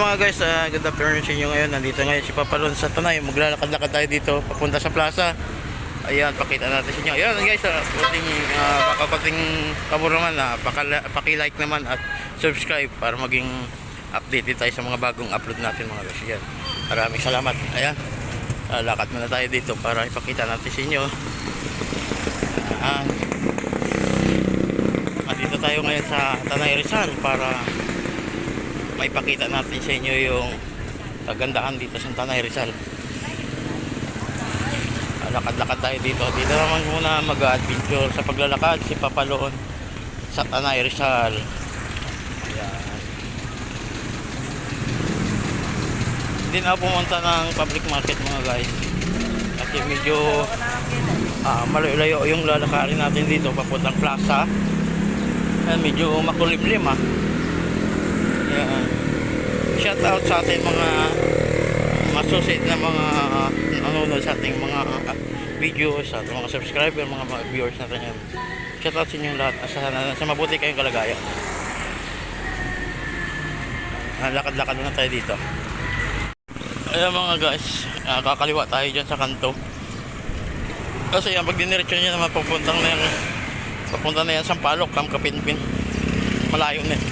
mga guys, uh, good afternoon sa inyo ngayon. Nandito ngayon si Papalon sa Tanay. Maglalakad-lakad tayo dito papunta sa plaza. Ayan, pakita natin sa inyo. Ayan guys, uh, kunting, uh, baka kunting pabor naman, uh, paki-like naman at subscribe para maging updated tayo sa mga bagong upload natin mga guys. Ayan, maraming salamat. Ayan, uh, lakad muna tayo dito para ipakita natin sa inyo. Ayan. Nandito tayo ngayon sa Tanay Rizal para maipakita natin sa inyo yung kagandahan dito sa Tanay Rizal. Lakad-lakad tayo dito. Dito naman muna mag-adventure sa paglalakad si Papaloon sa Tanay Rizal. Ayan. Hindi na pumunta ng public market mga guys. Kasi medyo ah, malayo-layo yung lalakarin natin dito papuntang plaza. Medyo makulimlim ah. Ayan. Shout out sa ating mga associate na mga nanonood sa ating mga uh, videos, sa mga subscriber, mga, mga viewers natin yan. Shout out sa inyong lahat. Sa, sa mabuti kayong kalagayan. Ah, Lakad-lakad na tayo dito. Ayan mga guys, ah, kakaliwa tayo dyan sa kanto. Kasi yan, pag diniretso nyo naman papuntang na yan, papunta na yan sa Palok, Kam Kapinpin. Malayo na yan.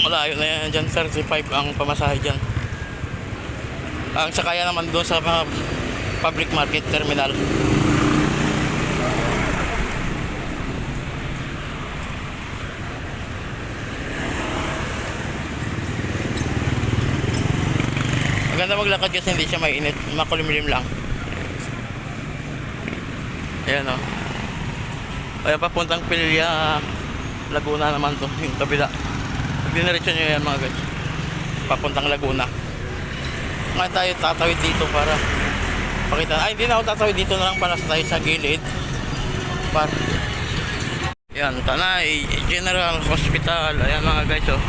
Malayo na yan dyan, 35 ang pamasahe dyan. Ang sakaya naman doon sa mga public market terminal. Maganda maglakad kasi hindi siya mainit, makulimlim lang. Ayan o. Kaya papuntang Pilya, Laguna naman to, yung kabila. Diniretso nyo yan mga guys. Papuntang Laguna. Ngayon tayo tatawid dito para pakita. Ay, hindi na ako tatawid dito na lang para tayo sa gilid. Para yan, Tanay General Hospital. Ayan mga guys, oh.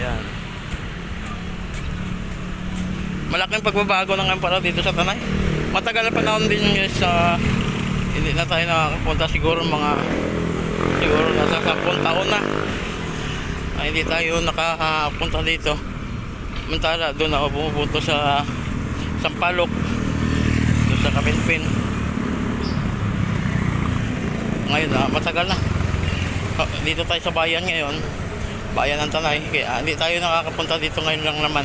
Ayan. Malaking pagbabago ngayon para dito sa Tanay. Matagal na panahon din guys sa hindi na tayo nakakapunta siguro mga siguro nasa 10 taon na. Ay hindi tayo nakapunta dito. Mantala doon ako pumupunto sa Sampalok doon sa Kapinpin. Ngayon na matagal na. Ah, dito tayo sa bayan ngayon bayan ng Tanay. Kaya hindi tayo nakakapunta dito ngayon lang naman.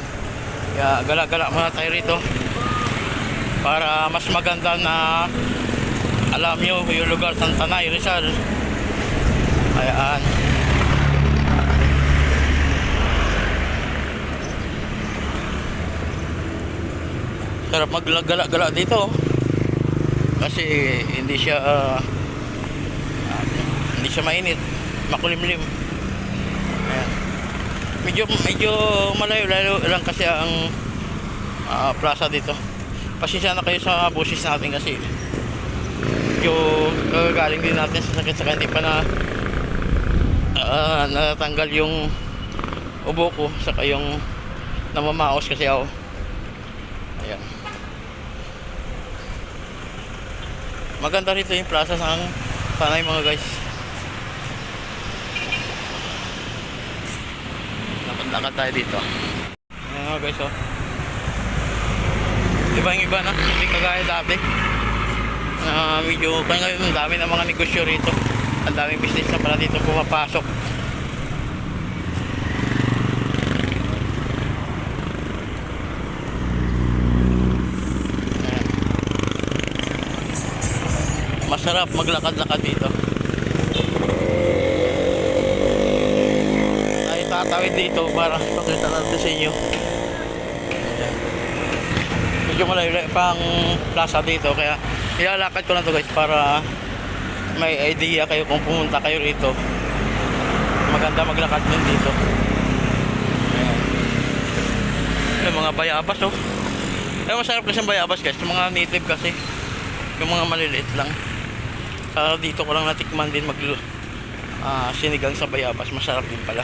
Kaya gala-gala muna tayo rito para mas maganda na alam nyo yung lugar ng Tanay Rizal ayan. Sarap maggala-gala dito. Kasi hindi siya ah, hindi siya mainit. Makulimlim. Ayan. Medyo medyo malayo lalo lang kasi ang ah, plaza dito. Pasensya na kayo sa busis natin kasi medyo gagaling din natin sa sakit saka hindi pa na ah, natanggal yung ubo ko saka yung namamaos kasi ako. Ayan. Maganda rito yung plaza sa tanay mga guys. Lakad-lakad tayo dito. Ayan mga guys oh. Iba yung iba na, hindi kagaya dati. Ah, medyo, kaya ngayon dami ng mga negosyo rito. Ang daming business na pala dito pumapasok. Masarap maglakad-lakad dito. Ay, tatawid dito para pakita natin sa inyo. Medyo malayo pang plaza dito kaya ilalakad ko na to guys para may idea kayo kung pumunta kayo rito maganda maglakad din dito. Ayan. Yung mga bayabas oh. Eh masarap kasi ang bayabas guys. Yung mga native kasi. Yung mga maliliit lang. Sa dito ko lang natikman din mag ah, sinigang sa bayabas. Masarap din pala.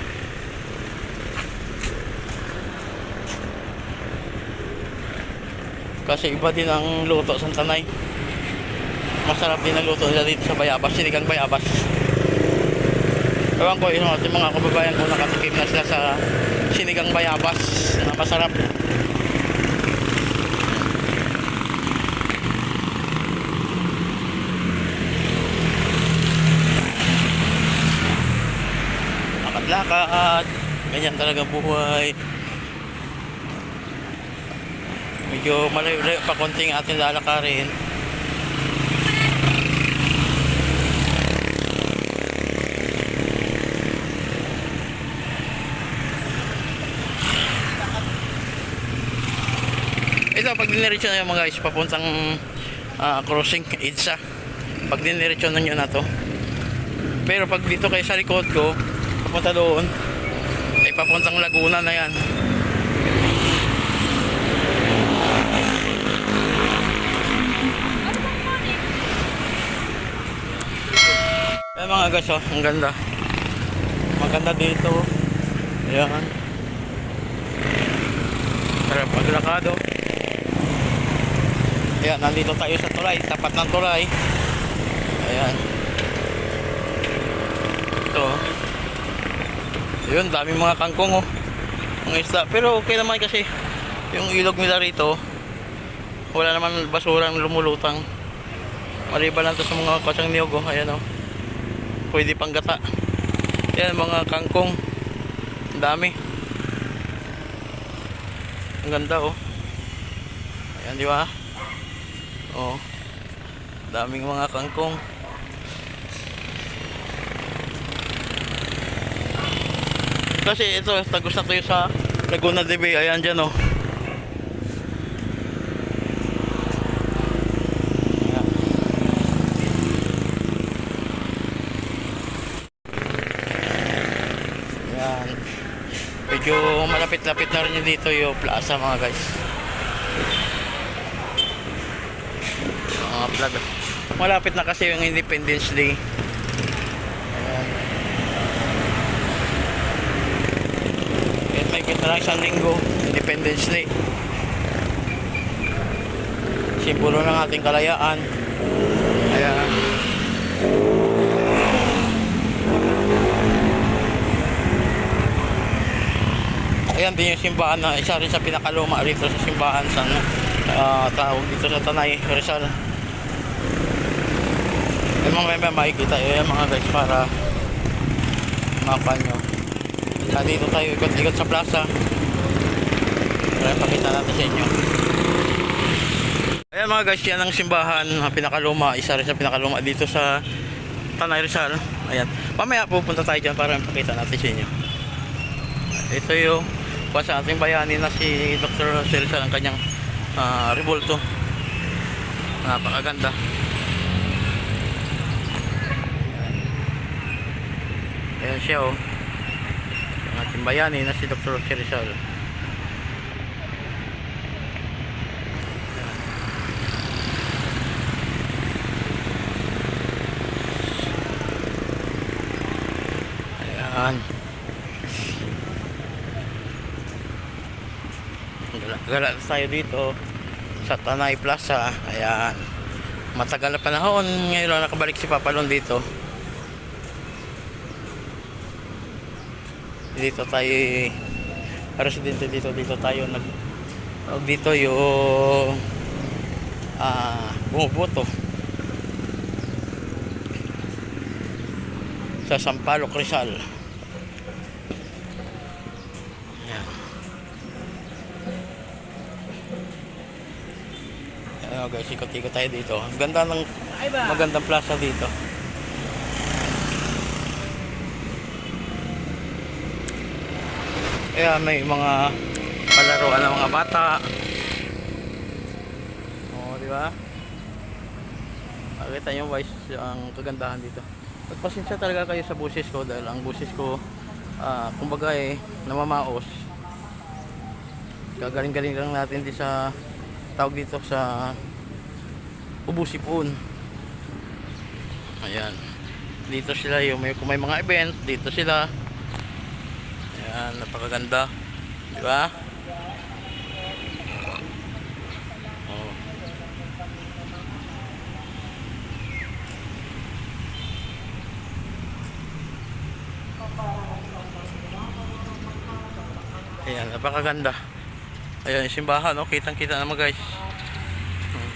Kasi iba din ang luto sa tanay. Masarap din ang luto nila dito sa bayabas, sinigang bayabas. Ewan ko, yun, yung mga kababayan ko nakatikim na sila sa sinigang bayabas na masarap. Lakad-lakad. Ganyan talaga buhay. Medyo malayo-layo pa konting ating lalakarin. Ito, pag diniretso na yung mga guys, papuntang ah, crossing, EDSA. Pag diniretso na nyo na to. Pero pag dito kayo sa likod ko, papunta doon, ay papuntang Laguna na yan. Ayan mga guys, oh, ang ganda. Maganda dito. Ayan. Sarap maglakado. Ayan, nandito tayo sa tulay. Tapat ng tulay. Ayan. Ito. oh. Yun, dami mga kangkong oh. Mga isda. Pero okay naman kasi yung ilog nila rito, wala naman basurang lumulutang. Maliban lang to sa mga kasang niyog oh. Ayan oh. Pwede pang gata. Ayan, mga kangkong. Ang dami. Ang ganda oh. Ayan, di ba? Oh. Daming mga kangkong. Kasi ito, tagos na tayo sa Laguna de Bay. Ayan dyan, oh. Medyo malapit-lapit na rin dito yung plaza mga guys. Mga vlog. Malapit na kasi yung Independence Day. Ayan. Kahit may kita lang isang linggo, Independence Day. Simbolo ng ating kalayaan. Ayan. Ayan din yung simbahan na isa rin sa pinakaluma rito sa simbahan sa ah, tawag dito sa Tanay, Rizal. Yung mga may makikita yun mga guys para mapa nyo. Nandito tayo ikot-ikot sa plaza. Para pakita natin sa inyo. Ayan mga guys, yan ang simbahan, ang pinakaluma, isa rin sa pinakaluma dito sa Tanay Rizal. Ayan. Mamaya pupunta tayo dyan para pakita natin sa inyo. Ito yung pa sa ating bayani na si Dr. Rizal ang kanyang ah, revolto. Napakaganda. Ayan siya oh. Ang ating bayani na si Dr. Rizal. Ayan. Gala- Gala tayo dito sa Tanay Plaza. Ayan. Matagal na panahon. Ngayon nakabalik si Papalon dito. Dito tayo residente dito. Dito tayo nag tawag dito yung ah bumuboto sa Sampaloc Rizal. Ayan. Ayan guys, ikot-ikot tayo dito. Ang ganda ng magandang plaza dito. Kaya may mga palaruan ng mga bata. Oo, di ba? Makita nyo guys ang kagandahan dito. Pagpasensya talaga kayo sa busis ko dahil ang busis ko ah, kumbaga eh namamaos. Gagaling-galing lang natin di sa tawag dito sa ubusipon. Ayan. Dito sila yung may, kung may mga event, dito sila. Ayan, napakaganda. Di ba? Oh. Ayan, napakaganda. Ayan, simbahan, no? Kitang-kita naman, guys. Hmm.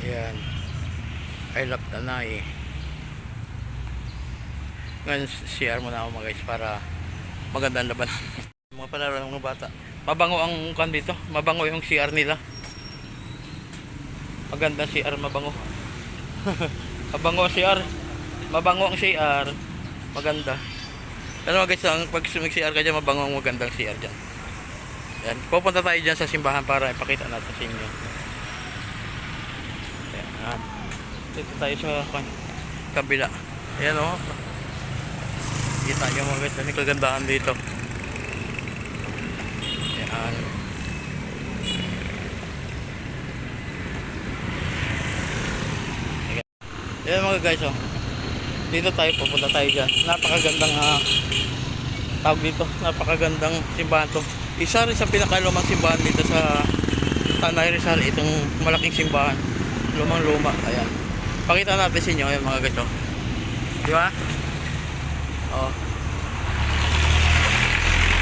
Ayan. Love Tanay. Ngayon, CR muna ako mga guys para magandang laban. mga palaro ng mga bata. Mabango ang kan dito. Mabango yung CR nila. Magandang CR, mabango. mabango ang CR. Mabango ang CR. Maganda. Pero mga guys, ang pag mag-CR ka dyan, mabango ang magandang CR dyan. Yan. Pupunta tayo dyan sa simbahan para ipakita natin sa inyo. Yan. Dito tayo sa kabila. Ayan o. Kita nyo mga guys, ang kagandahan dito. Yan. Ayan mga guys oh. Dito tayo, pupunta tayo dyan. Napakagandang ah, tawag dito. Napakagandang simbahan to. Isa rin sa pinakalumang simbahan dito sa Tanay Rizal. Itong malaking simbahan. Lumang luma. Ayan. Pakita natin sa inyo ayan mga oh. Di ba? Oh.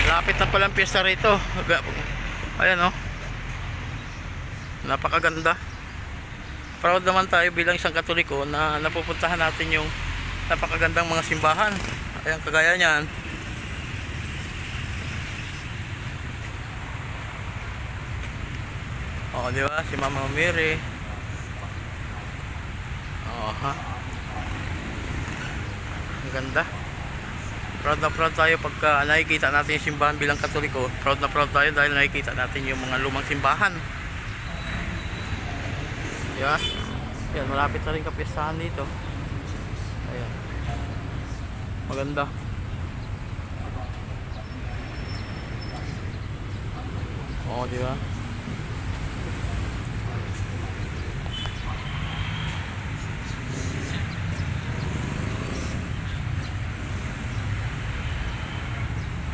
Lapit na palang piyesta rito. Ayan oh. Napakaganda. Proud naman tayo bilang isang katoliko na napupuntahan natin yung napakagandang mga simbahan. Ayan, kagaya niyan. Oo, di ba? Si Mama Mary. Oo, ha? Ang ganda. Proud na proud tayo pagka nakikita natin yung simbahan bilang katoliko. Proud na proud tayo dahil nakikita natin yung mga lumang simbahan. Ba? Yan, malapit na rin kapistahan dito. Ayan. Maganda. Oo, di ba?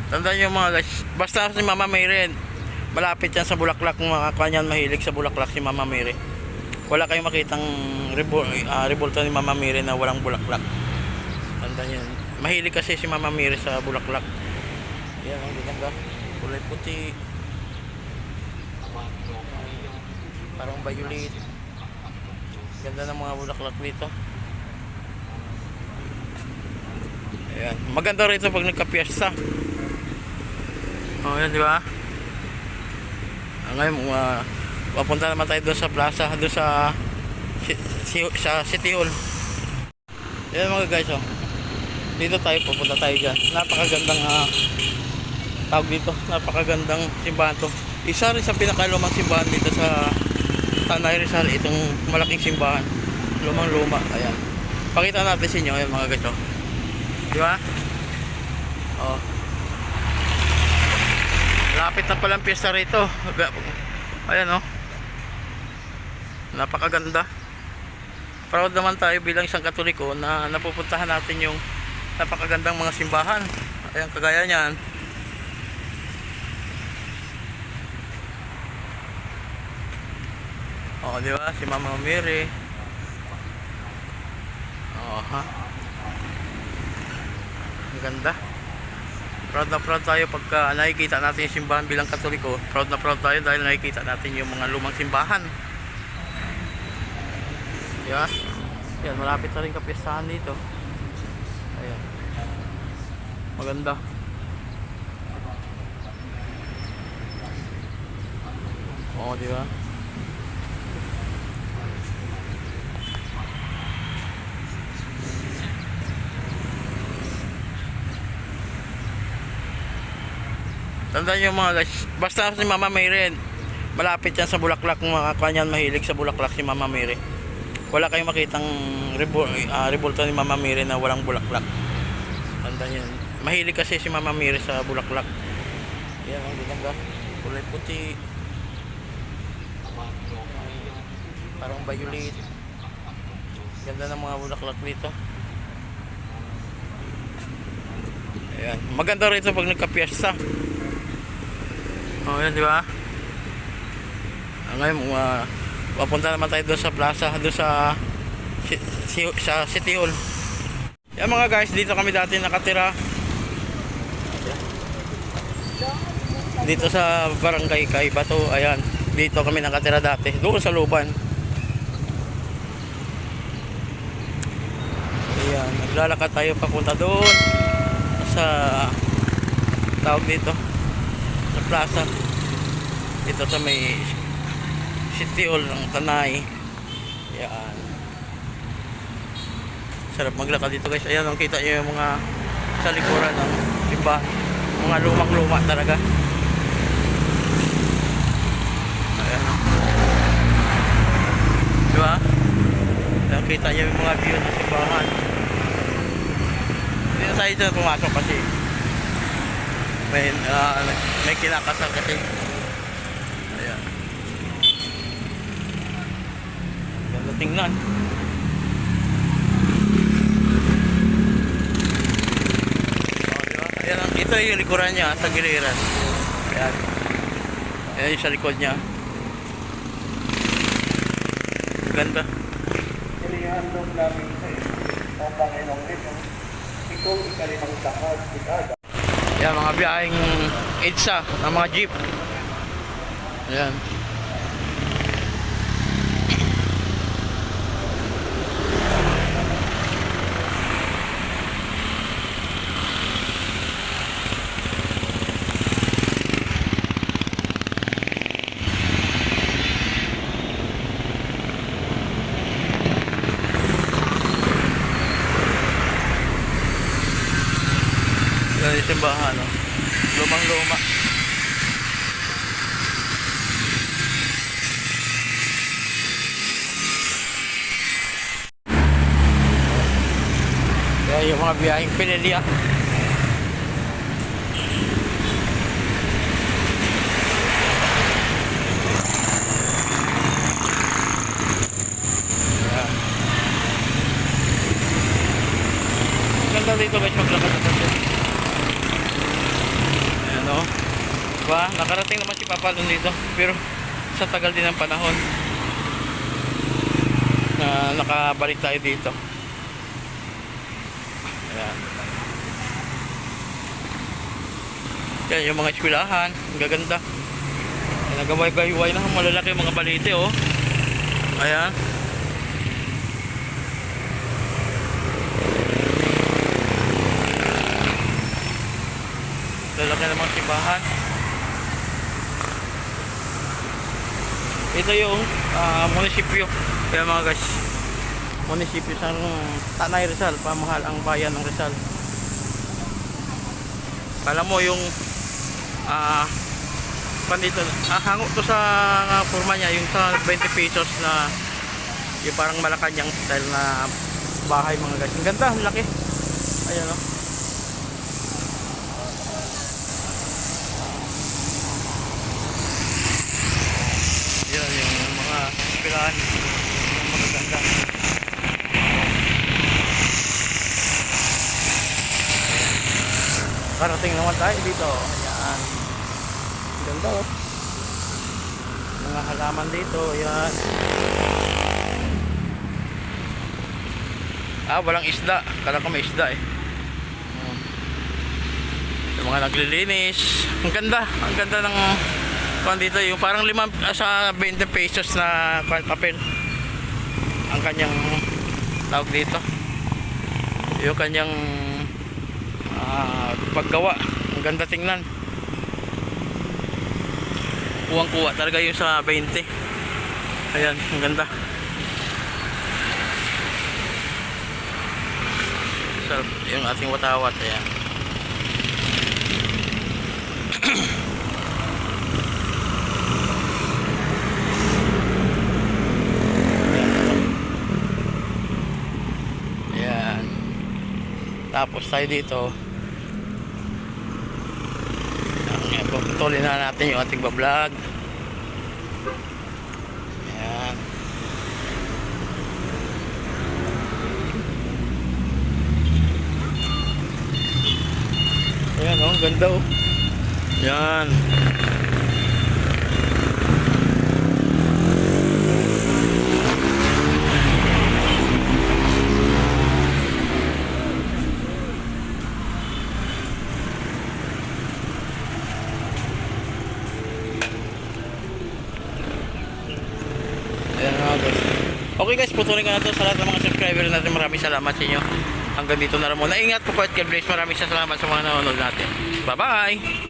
Tandaan nyo mga guys, basta si Mama Mayren, malapit yan sa Bulaklak, mga kanyan mahilig sa Bulaklak si Mama Mayre. Wala kayong makitang revol, uh, revolta ni Mama Mayre na walang Bulaklak. Tandaan yan. Mahilig kasi si Mama Mayre sa Bulaklak. Yan ang ganda. Kulay puti. Parang violet. Ganda ng mga bulaklak dito. Ayan. Maganda rito pag nagka-fiesta. Oh, yan di ba? Ah, ngayon, uh, papunta naman tayo doon sa plaza, doon sa si, sa City Hall. Yan mga guys, oh. Dito tayo, pupunta tayo dyan. Napakagandang uh, tawag dito, napakagandang simbahan to. Isa rin sa pinakalumang simbahan dito sa Tanay Rizal, itong malaking simbahan. Lumang luma, ayan. Pakita natin sa inyo, ayan mga guys, oh. Di ba? Oh. Lapit na palang piyesta rito. Ayan oh. Napakaganda. Proud naman tayo bilang isang katoliko na napupuntahan natin yung napakagandang mga simbahan. Ayan kagaya niyan. Oh, di ba? Si Mama Mary. Oh, ha. Ang ganda. Proud na proud tayo pagka nakikita natin yung simbahan bilang katoliko. Proud na proud tayo dahil nakikita natin yung mga lumang simbahan. Diba? Yan, malapit na rin kapistahan dito. Ayan. Maganda. Oo, di ba? Tandaan nyo mga guys, basta si Mama Mayren, malapit yan sa Bulaklak, mga kanyan mahilig sa Bulaklak si Mama Mayre. Wala kayong makitang revol, uh, revolta ni Mama Mayre na walang Bulaklak. Tandaan nyo, mahilig kasi si Mama Mayre sa Bulaklak. Yan ang ganda, kulay puti. Parang violet. Ganda ng mga bulaklak dito. Ayan. Maganda rito pag nagka-fiesta. Oh, yan di ba? Ah, ngayon, uh, papunta naman tayo doon sa plaza, doon sa si, sa City Hall. Yan mga guys, dito kami dati nakatira. Dito sa barangay kay Bato, ayan. Dito kami nakatira dati, doon sa Luban. Ayan, naglalakad tayo papunta doon sa tawag dito plaza dito sa may City Hall ng Tanay. Yan. Sarap maglakad dito guys. Ayan ang kita nyo yung mga sa likuran ng iba mga lumang luma talaga. Ayan o diba ayan kita nyo yung mga view ng simbahan. Hindi na tayo dyan pumasok kasi. May ah, may kinakasal kasi. Ayan. Ganda tingnan Oh, di ba? Ayan, ang- ito yung likuran niya sa giliran ayan. Ayan yung sa likod niya. Ganda. Inihandog namin sa iyo, O Panginoong Diyos, ikaw ikalimang takad, dekada, Yan, mga biyaheng EDSA ng mga jeep. Ayan. Simbahan, no? Lumang luma. Yan yung mga biyaheng. Ganda dito guys maglakad na tayo. Ayan o. Diba? Nakarating naman si Papa dito. Pero sa tagal din ng panahon na nakabalik tayo dito. Ayan. Yan yung mga eskwelahan. Ang gaganda. Ayan, Nagaway-gayway na. Malalaki mga balite oh. Ayan. Lalaki ng mga simbahan. Ito yung ah, munisipyo. Kaya mga guys, munisipyo sa Tanay Rizal, pamahal ang bayan ng Rizal. Kala mo yung ah pandito, ah, hango to sa ah, forma niya, yung sa 20 pesos na yung parang Malacanang style na bahay mga guys. Ang ganda, ang laki. Ayan oh. Yan yung mga yung magaganda. Karating naman tayo dito. Ayan. Ganda oh. Mga halaman dito. Ayan. Ah, walang isda. Kala ko may isda eh. Yung mga naglilinis. Ang ganda. Ang ganda ng kung dito yung parang limang ah, sa 20 pesos na kwan, papel. Ang kanyang tawag dito. Yung kanyang ah, paggawa. Ang ganda tingnan. Kuwang kuwa talaga yung sa 20 ayan ang ganda. Sarap yung ating watawat Ayan. Tapos tayo dito. Puputulin na natin yung ating bablog. Ayan. Ayan oh, ganda oh. Ayan. Putulin ko na to sa lahat ng mga subscriber natin. Maraming salamat sa inyo. Hanggang dito na lang muna. Ingat po po at God bless. Maraming salamat sa mga nanonood natin. Bye-bye!